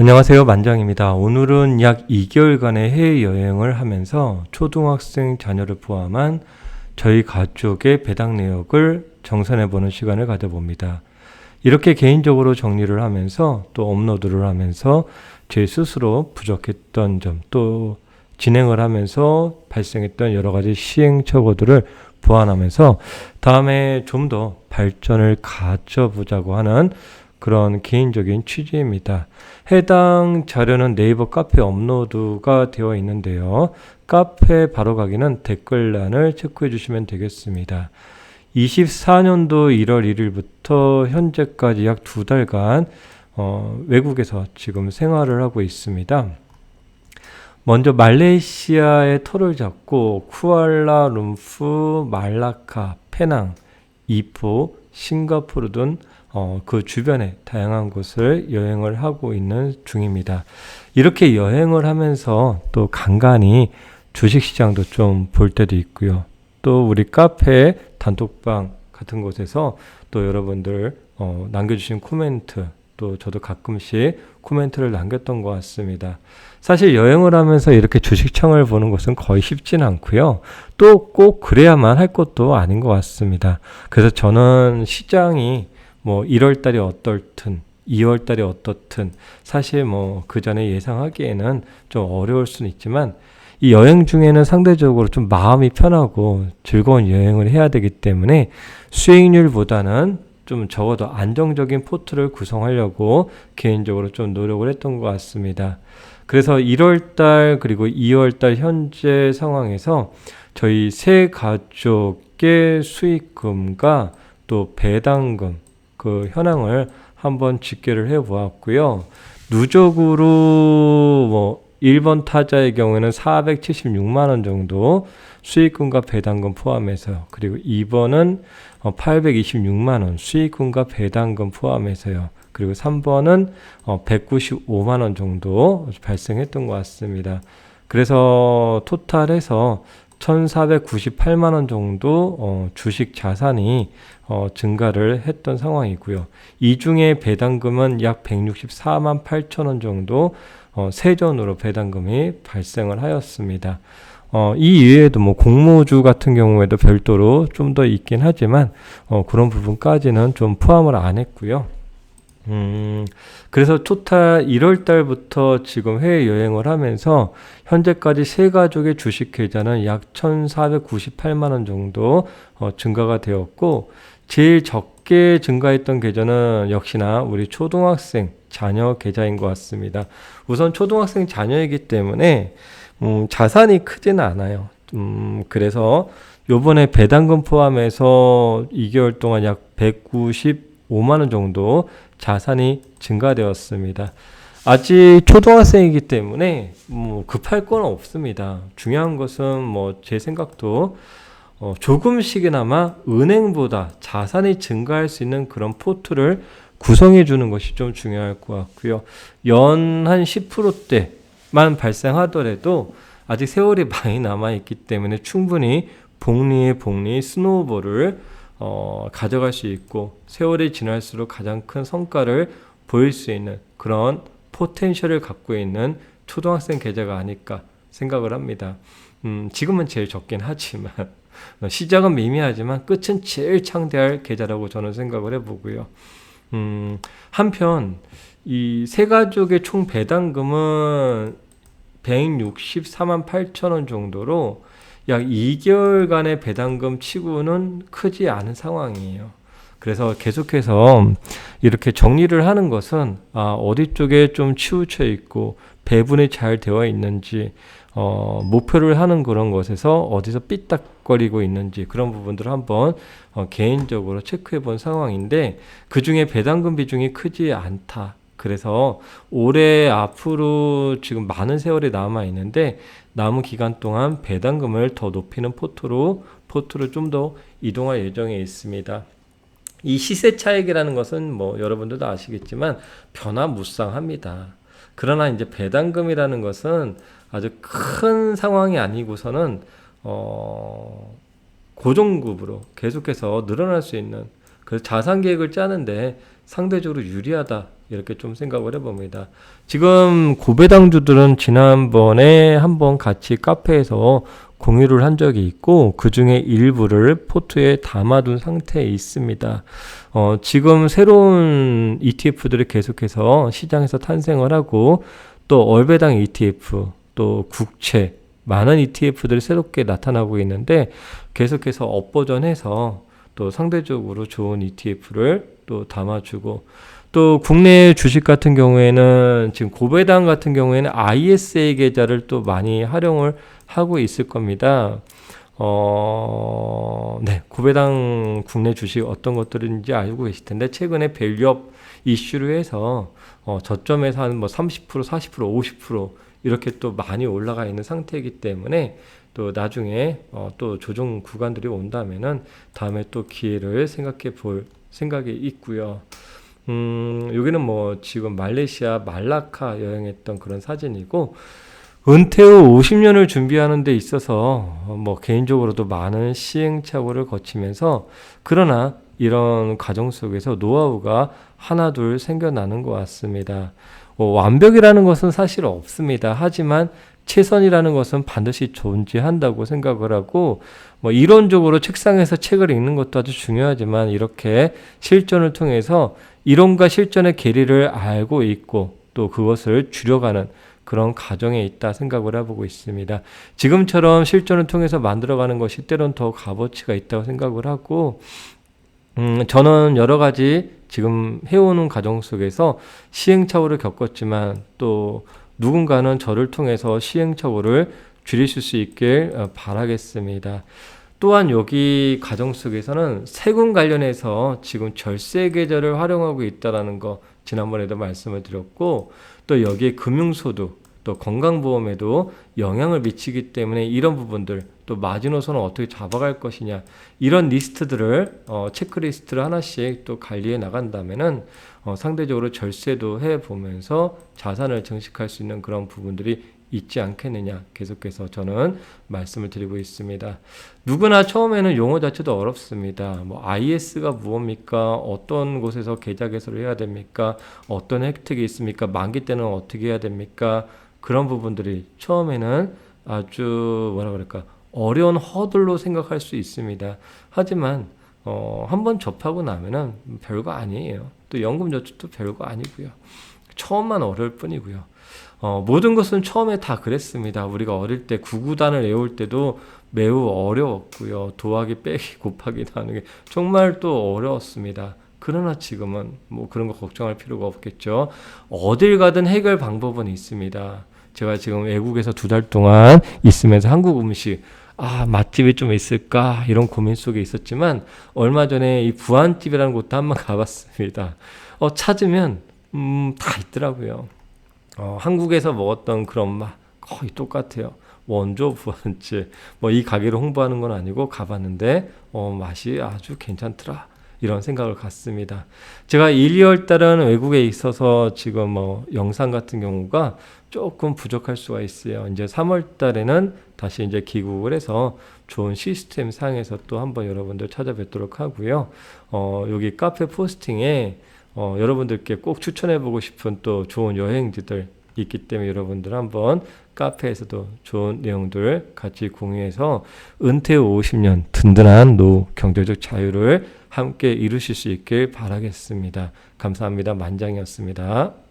안녕하세요. 만장입니다. 오늘은 약 2개월간의 해외여행을 하면서 초등학생 자녀를 포함한 저희 가족의 배당 내역을 정산해보는 시간을 가져봅니다. 이렇게 개인적으로 정리를 하면서 또 업로드를 하면서 제 스스로 부족했던 점 또 진행을 하면서 발생했던 여러 가지 시행착오들을 보완하면서 다음에 좀 더 발전을 가져보자고 하는 그런 개인적인 취지입니다. 해당 자료는 네이버 카페 업로드가 되어 있는데요. 카페 바로 가기는 댓글란을 체크해 주시면 되겠습니다. 24년도 1월 1일부터 현재까지 약 두 달간 어, 외국에서 지금 생활을 하고 있습니다. 먼저 말레이시아의 터를 잡고 쿠알라룸푸, 말라카, 페낭, 이포, 싱가포르 등 어, 그 주변에 다양한 곳을 여행을 하고 있는 중입니다. 이렇게 여행을 하면서 또 간간히 주식시장도 좀 볼 때도 있고요. 또 우리 카페 단톡방 같은 곳에서 또 여러분들 어, 남겨주신 코멘트 또 저도 가끔씩 코멘트를 남겼던 것 같습니다. 사실 여행을 하면서 이렇게 주식창을 보는 것은 거의 쉽진 않고요. 또 꼭 그래야만 할 것도 아닌 것 같습니다. 그래서 저는 시장이 뭐 1월 달이 어떨든 2월 달이 어떻든 사실 뭐 그 전에 예상하기에는 좀 어려울 수는 있지만 이 여행 중에는 상대적으로 좀 마음이 편하고 즐거운 여행을 해야 되기 때문에 수익률보다는 좀 적어도 안정적인 포트를 구성하려고 개인적으로 좀 노력을 했던 것 같습니다. 그래서 1월 달 그리고 2월 달 현재 상황에서 저희 세 가족의 수익금과 또 배당금 그 현황을 한번 집계를 해 보았고요. 누적으로 뭐 1번 타자의 경우에는 476만 원 정도 수익금과 배당금 포함해서 그리고 2번은 826만 원 수익금과 배당금 포함해서요. 그리고 3번은 195만 원 정도 발생했던 것 같습니다. 그래서 토탈해서 1,498만 원 정도 어, 주식 자산이 어, 증가를 했던 상황이고요. 이 중에 배당금은 약 164만 8천 원 정도 어, 세전으로 배당금이 발생을 하였습니다. 어, 이 이외에도 뭐 공모주 같은 경우에도 별도로 좀 더 있긴 하지만 어, 그런 부분까지는 좀 포함을 안 했고요. 음, 그래서 토탈 1월 달부터 지금 해외 여행을 하면서 현재까지 세 가족의 주식 계좌는 약 1,498만 원 정도 어, 증가가 되었고 제일 적게 증가했던 계좌는 역시나 우리 초등학생 자녀 계좌인 것 같습니다. 우선 초등학생 자녀이기 때문에 음, 자산이 크지는 않아요. 음, 그래서 요번에 배당금 포함해서 2개월 동안 약 195만 원 정도 자산이 증가되었습니다. 아직 초등학생이기 때문에 뭐 급할 건 없습니다. 중요한 것은 뭐 제 생각도 어 조금씩이나마 은행보다 자산이 증가할 수 있는 그런 포트를 구성해 주는 것이 좀 중요할 것 같고요. 연 한 10%대만 발생하더라도 아직 세월이 많이 남아 있기 때문에 충분히 복리의 복리 스노우볼을 어, 가져갈 수 있고 세월이 지날수록 가장 큰 성과를 보일 수 있는 그런 포텐셜을 갖고 있는 초등학생 계좌가 아닐까 생각을 합니다. 음, 지금은 제일 적긴 하지만 시작은 미미하지만 끝은 제일 창대할 계좌라고 저는 생각을 해보고요. 음, 한편 이 세 가족의 총 배당금은 164만 8천 원 정도로 약 2개월간의 배당금 치고는 크지 않은 상황이에요. 그래서 계속해서 이렇게 정리를 하는 것은 아, 어디 쪽에 좀 치우쳐 있고 배분이 잘 되어 있는지 어, 목표를 하는 그런 것에서 어디서 삐딱거리고 있는지 그런 부분들을 한번 어, 개인적으로 체크해 본 상황인데 그 중에 배당금 비중이 크지 않다. 그래서 올해 앞으로 지금 많은 세월이 남아 있는데 남은 기간 동안 배당금을 더 높이는 포트로 포트를 좀 더 이동할 예정에 있습니다. 이 시세 차익이라는 것은 뭐 여러분들도 아시겠지만 변화무쌍합니다. 그러나 이제 배당금이라는 것은 아주 큰 상황이 아니고서는 어 고정급으로 계속해서 늘어날 수 있는 그 자산 계획을 짜는데 상대적으로 유리하다 이렇게 좀 생각을 해봅니다. 지금 고배당주들은 지난번에 한번 같이 카페에서 공유를 한 적이 있고 그 중에 일부를 포트에 담아둔 상태에 있습니다. 어, 지금 새로운 ETF들이 계속해서 시장에서 탄생을 하고 또 얼배당 ETF 또 국채 많은 ETF들이 새롭게 나타나고 있는데 계속해서 업버전해서 또 상대적으로 좋은 ETF를 또 담아주고 또 국내 주식 같은 경우에는 지금 고배당 같은 경우에는 ISA 계좌를 또 많이 활용을 하고 있을 겁니다. 어, 네, 고배당 국내 주식 어떤 것들인지 알고 계실 텐데 최근에 밸류업 이슈로 해서 어, 저점에서 한 뭐 30%, 40%, 50% 이렇게 또 많이 올라가 있는 상태이기 때문에 또 나중에 어, 또 조정 구간들이 온다면은 다음에 또 기회를 생각해 볼 생각이 있고요. 음, 여기는 뭐 지금 말레이시아 말라카 여행했던 그런 사진이고 은퇴 후 50년을 준비하는 데 있어서 뭐 개인적으로도 많은 시행착오를 거치면서 그러나 이런 과정 속에서 노하우가 하나둘 생겨나는 것 같습니다. 뭐 완벽이라는 것은 사실 없습니다. 하지만 최선이라는 것은 반드시 존재한다고 생각을 하고 뭐 이론적으로 책상에서 책을 읽는 것도 아주 중요하지만 이렇게 실전을 통해서 이론과 실전의 괴리를 알고 있고 또 그것을 줄여가는 그런 과정에 있다 생각을 해보고 있습니다. 지금처럼 실전을 통해서 만들어가는 것이 때론 더 값어치가 있다고 생각을 하고 음, 저는 여러 가지 지금 해오는 과정 속에서 시행착오를 겪었지만 또 누군가는 저를 통해서 시행착오를 줄이실 수 있길 어, 바라겠습니다. 또한 여기 가정 속에서는 세금 관련해서 지금 절세 계좌를 활용하고 있다라는 거 지난번에도 말씀을 드렸고 또 여기에 금융소득 또 건강보험에도 영향을 미치기 때문에 이런 부분들 또 마지노선을 어떻게 잡아갈 것이냐 이런 리스트들을 어, 체크리스트를 하나씩 또 관리해 나간다면은 어, 상대적으로 절세도 해 보면서 자산을 증식할 수 있는 그런 부분들이 있지 않겠느냐 계속해서 저는 말씀을 드리고 있습니다. 누구나 처음에는 용어 자체도 어렵습니다. 뭐 IS가 무엇입니까? 어떤 곳에서 계좌 개설을 해야 됩니까? 어떤 혜택이 있습니까? 만기 때는 어떻게 해야 됩니까? 그런 부분들이 처음에는 아주 뭐라 그럴까 어려운 허들로 생각할 수 있습니다. 하지만 어, 한번 접하고 나면은 별거 아니에요. 또 연금 저축도 별거 아니고요. 처음만 어려울 뿐이고요. 어, 모든 것은 처음에 다 그랬습니다. 우리가 어릴 때 구구단을 외울 때도 매우 어려웠고요. 도하기 빼기 곱하기 나누게 정말 또 어려웠습니다. 그러나 지금은 뭐 그런 거 걱정할 필요가 없겠죠. 어딜 가든 해결 방법은 있습니다. 제가 지금 외국에서 두 달 동안 있으면서 한국 음식 아 맛집이 좀 있을까 이런 고민 속에 있었지만 얼마 전에 이 부안집이라는 곳도 한번 가봤습니다. 어 찾으면 음 다 있더라고요. 어, 한국에서 먹었던 그런 맛 거의 똑같아요. 원조 부안집 뭐 이 가게를 홍보하는 건 아니고 가봤는데 어, 맛이 아주 괜찮더라. 이런 생각을 갖습니다. 제가 1, 2월 달은 외국에 있어서 지금 뭐 영상 같은 경우가 조금 부족할 수가 있어요. 이제 3월 달에는 다시 이제 귀국을 해서 좋은 시스템 상에서 또 한번 여러분들 찾아뵙도록 하고요. 어, 여기 카페 포스팅에 어, 여러분들께 꼭 추천해보고 싶은 또 좋은 여행지들 있기 때문에 여러분들 한번 카페에서도 좋은 내용들 같이 공유해서 은퇴 후 50년 든든한 노 경제적 자유를 함께 이루실 수 있길 바라겠습니다. 감사합니다. 만장이었습니다.